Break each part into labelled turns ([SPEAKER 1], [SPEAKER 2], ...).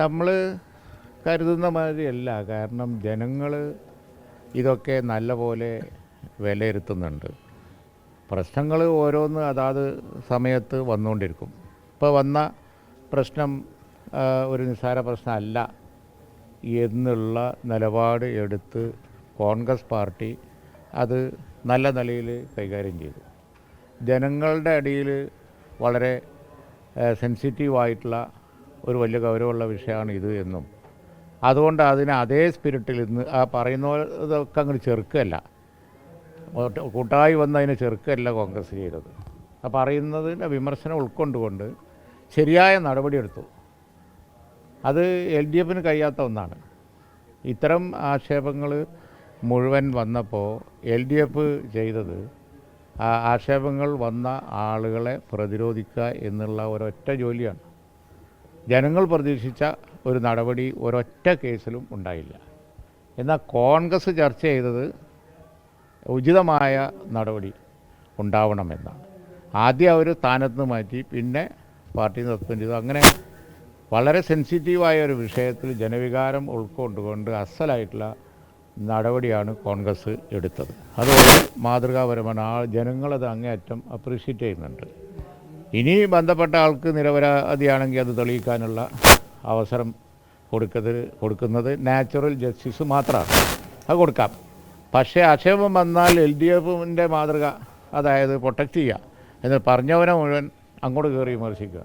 [SPEAKER 1] നമ്മൾ കരുതുന്ന മാതിരിയല്ല. കാരണം ജനങ്ങൾ ഇതൊക്കെ നല്ല പോലെ വിലയിരുത്തുന്നുണ്ട്. പ്രശ്നങ്ങൾ ഓരോന്ന് അതാത് സമയത്ത് വന്നുകൊണ്ടിരിക്കും ഇപ്പോൾ വന്ന പ്രശ്നം ഒരു നിസ്സാര പ്രശ്നമല്ല എന്നുള്ള നിലപാട് എടുത്ത് കോൺഗ്രസ് പാർട്ടി അത് നല്ല നിലയിൽ കൈകാര്യം ചെയ്തു. ജനങ്ങളുടെ അടിയിൽ വളരെ സെൻസിറ്റീവായിട്ടുള്ള ഒരു വലിയ ഗൗരവമുള്ള വിഷയമാണ് ഇത് എന്നും. അതുകൊണ്ട് അതിനെ അതേ സ്പിരിറ്റിൽ ഇന്ന് ആ പറയുന്നതൊക്കെ അങ്ങോട്ട് ചെറുക്കല്ല. കൂട്ടായി വന്ന് അതിനെ ചെറുക്കല്ല കോൺഗ്രസ് ചെയ്തത്. ആ പറയുന്നതിന്റെ വിമർശനം ഉൾക്കൊണ്ടുകൊണ്ട് ശരിയായ നടപടിയെടുത്തു. അത് എൽ ഡി എഫിന് കഴിയാത്ത ഒന്നാണ്. ഇത്തരം ആക്ഷേപങ്ങൾ മുഴുവൻ വന്നപ്പോൾ എൽ ഡി എഫ് ചെയ്തത് ആ ആക്ഷേപങ്ങൾ വന്ന ആളുകളെ പ്രതിരോധിക്കുക എന്നുള്ള ഒരൊറ്റ ജോലിയാണ്. ജനങ്ങൾ പ്രതീക്ഷിച്ച ഒരു നടപടി ഒരൊറ്റ കേസിലും ഉണ്ടായില്ല. എന്നാൽ കോൺഗ്രസ് ചർച്ച ചെയ്തത് ഉചിതമായ നടപടി ഉണ്ടാവണമെന്നാണ്. ആദ്യം അവർ സ്ഥാനത്ത് നിന്ന് മാറ്റി പിന്നെ പാർട്ടി സസ്പെൻഡ് ചെയ്തു അങ്ങനെ വളരെ സെൻസിറ്റീവായ ഒരു വിഷയത്തിൽ ജനവികാരം ഉൾക്കൊണ്ടുകൊണ്ട് അസലായിട്ടുള്ള നടപടിയാണ് കോൺഗ്രസ് എടുത്തത്. അതുകൊണ്ട് മാതൃകാപരമാണ്. ആ ജനങ്ങളത് അങ്ങേയറ്റം അപ്രീഷിയേറ്റ് ചെയ്യുന്നുണ്ട്. ഇനി ബന്ധപ്പെട്ട ആൾക്ക് നിരപരാധിയാണെങ്കിൽ അത് തെളിയിക്കാനുള്ള അവസരം കൊടുക്കുന്നത് കൊടുക്കുന്നത് നാച്ചുറൽ ജസ്റ്റിസ് മാത്രമാണ്. അത് കൊടുക്കാം. പക്ഷേ ആക്ഷേപം വന്നാൽ എൽ ഡി എഫിന്റെ മാതൃക അതായത് പ്രൊട്ടക്റ്റ് ചെയ്യുക. എന്ന് പറഞ്ഞവനെ മുഴുവൻ അങ്ങോട്ട് കയറി വിമർശിക്കുക.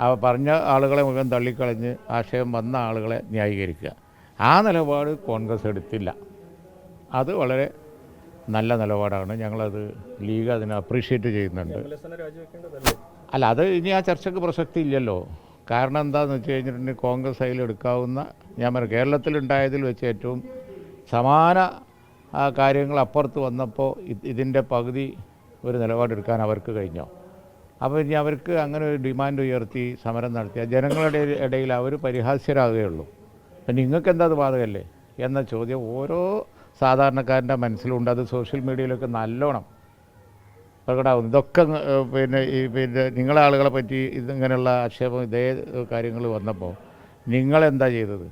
[SPEAKER 1] ആ പറഞ്ഞ ആളുകളെ മുഴുവൻ തള്ളിക്കളഞ്ഞ് ആശയം വന്ന ആളുകളെ ന്യായീകരിക്കുക. ആ നിലപാട് കോൺഗ്രസ് എടുത്തില്ല. അത് വളരെ നല്ല നിലപാടാണ്. ഞങ്ങളത് ലീഗ് അതിനെ അപ്രീഷിയേറ്റ് ചെയ്യുന്നുണ്ട്. അല്ല അത് ഇനി ആ ചർച്ചയ്ക്ക് പ്രസക്തി ഇല്ലല്ലോ. കാരണം എന്താണെന്ന് വെച്ച് കഴിഞ്ഞിട്ടുണ്ടെങ്കിൽ കോൺഗ്രസ് അതിലെടുക്കാവുന്ന ഞാൻ പറയാം കേരളത്തിലുണ്ടായതിൽ വെച്ച് ഏറ്റവും സമാന കാര്യങ്ങൾ അപ്പുറത്ത് വന്നപ്പോൾ ഇത് ഇതിന്റെ പകുതി ഒരു നിലപാടെടുക്കാൻ അവർക്ക് കഴിഞ്ഞോ? അപ്പോൾ ഇനി അവർക്ക് അങ്ങനെ ഒരു ഡിമാൻഡ് ഉയർത്തി സമരം നടത്തിയ ജനങ്ങളുടെ ഇടയിൽ അവർ പരിഹാസ്യരാകുകയുള്ളൂ. അപ്പം നിങ്ങൾക്ക് എന്താ അത് ബാധകല്ലേ എന്ന ചോദ്യം ഓരോ സാധാരണക്കാരന്റെ മനസ്സിലുണ്ട്. അത് സോഷ്യൽ മീഡിയയിലൊക്കെ നല്ലോണം പ്രകടാവും ഇതൊക്കെ പിന്നെ ഈ പിന്നെ നിങ്ങളെ ആളുകളെ പറ്റി ഇതിങ്ങനെയുള്ള ആക്ഷേപം ഇതേ കാര്യങ്ങൾ വന്നപ്പോൾ നിങ്ങളെന്താ ചെയ്തത്?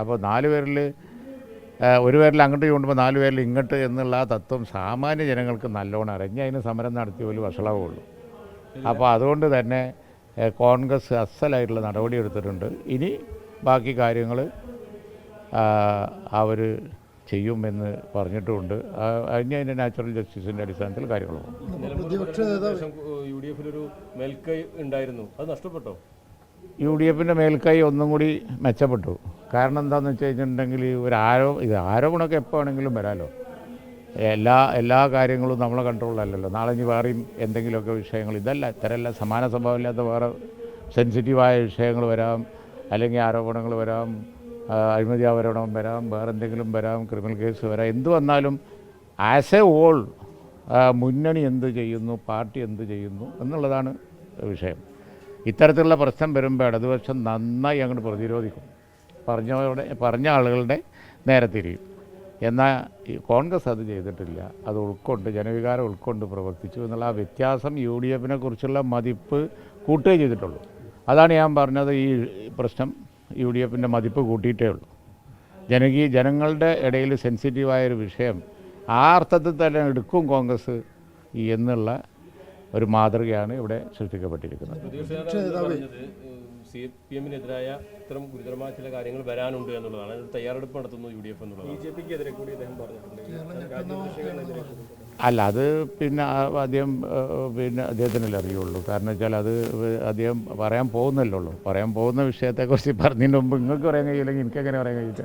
[SPEAKER 1] അപ്പോൾ നാല് പേരിൽ ഒരു പേരിൽ അങ്ങോട്ട് ചൂണ്ടുമ്പോൾ നാല് പേരിൽ ഇങ്ങോട്ട് എന്നുള്ള ആ തത്വം സാമാന്യ ജനങ്ങൾക്ക് നല്ലോണം അറിഞ്ഞ് അതിന് സമരം നടത്തിയ പോലും വഷളാവുള്ളൂ അപ്പോൾ അതുകൊണ്ട് തന്നെ കോൺഗ്രസ് അസലായിട്ടുള്ള നടപടി എടുത്തിട്ടുണ്ട്. ഇനി ബാക്കി കാര്യങ്ങൾ അവർ ചെയ്യുമെന്ന് പറഞ്ഞിട്ടുമുണ്ട് ആ, അതിന് അതിന്റെ നാച്ചുറൽ ജസ്റ്റിസിന്റെ അടിസ്ഥാനത്തിൽ കാര്യങ്ങൾ
[SPEAKER 2] പ്രതിപക്ഷ യു ഡി എഫിലൊരു മേൽക്കൈ ഉണ്ടായിരുന്നു. അത് നഷ്ടപ്പെട്ടോ?
[SPEAKER 1] യു ഡി എഫിന്റെ മേൽക്കൈ ഒന്നും കൂടി മെച്ചപ്പെട്ടു. കാരണം എന്താണെന്ന് വെച്ച് കഴിഞ്ഞിട്ടുണ്ടെങ്കിൽ ഒരു ആരോ ഇത് ആരോപണമൊക്കെ എപ്പോൾ വേണമെങ്കിലും വരാമല്ലോ എല്ലാ എല്ലാ കാര്യങ്ങളും നമ്മളെ കൺട്രോളിലല്ലല്ലോ. നാളെ ഇനി വേറെയും എന്തെങ്കിലുമൊക്കെ വിഷയങ്ങൾ ഇതല്ല ഇത്തരമല്ല സമാന സംഭവമില്ലാത്ത വേറെ സെൻസിറ്റീവായ വിഷയങ്ങൾ വരാം അല്ലെങ്കിൽ ആരോപണങ്ങൾ വരാം അഴിമതി ആവരണം വരാം വേറെ എന്തെങ്കിലും വരാം ക്രിമിനൽ കേസ് വരാം. എന്ത് വന്നാലും ആസ് എ ഓൾ മുന്നണി എന്ത് ചെയ്യുന്നു പാർട്ടി എന്ത് ചെയ്യുന്നു എന്നുള്ളതാണ് വിഷയം. ഇത്തരത്തിലുള്ള പ്രശ്നം വരുമ്പോൾ ഇടതുപക്ഷം നന്നായി അങ്ങോട്ട് പ്രതിരോധിക്കും. പറഞ്ഞവരുടെ പറഞ്ഞ ആളുകളുടെ നേരെ തിരിയും എന്നാൽ കോൺഗ്രസ് അത് ചെയ്തിട്ടില്ല. അത് ഉൾക്കൊണ്ട് ജനവികാരം ഉൾക്കൊണ്ട് പ്രവർത്തിച്ചു എന്നുള്ള ആ വ്യത്യാസം യു ഡി എഫിനെ കുറിച്ചുള്ള മതിപ്പ് കൂട്ടുകയും ചെയ്തിട്ടുള്ളൂ. അതാണ് ഞാൻ പറഞ്ഞത് ഈ പ്രശ്നം യു ഡി എഫിന്റെ മതിപ്പ് കൂട്ടിയിട്ടേ ഉള്ളൂ. ജനകീയ ജനങ്ങളുടെ ഇടയിൽ സെൻസിറ്റീവായൊരു വിഷയം ആ അർത്ഥത്തിൽ തന്നെ എടുക്കും കോൺഗ്രസ് എന്നുള്ള ഒരു മാതൃകയാണ് ഇവിടെ സൃഷ്ടിക്കപ്പെട്ടിരിക്കുന്നത്.
[SPEAKER 2] സി പി എമ്മിനെതിരായ ഇത്തരം ഗുരുതരമായ ചില കാര്യങ്ങൾ വരാനുണ്ട് എന്നുള്ളതാണ്. തയ്യാറെടുപ്പ് നടത്തുന്നു യു ഡി എഫ് എന്നുള്ളത് ബി ജെ പിക്ക് എതിരെ കൂടി അദ്ദേഹം പറഞ്ഞിട്ടുണ്ട്.
[SPEAKER 1] അല്ല അത് പിന്നെ അദ്ദേഹം പിന്നെ അദ്ദേഹത്തിനല്ലേ അറിയുള്ളൂ. കാരണം വെച്ചാൽ അത് അദ്ദേഹം പറയാൻ പോകുന്നല്ലേ ഉള്ളൂ പറയാൻ പോകുന്ന വിഷയത്തെക്കുറിച്ച് പറഞ്ഞതിന് മുമ്പ് നിങ്ങൾക്ക് പറയാൻ കഴിയില്ലെങ്കിൽ എനിക്കങ്ങനെ പറയാൻ കഴിയില്ല.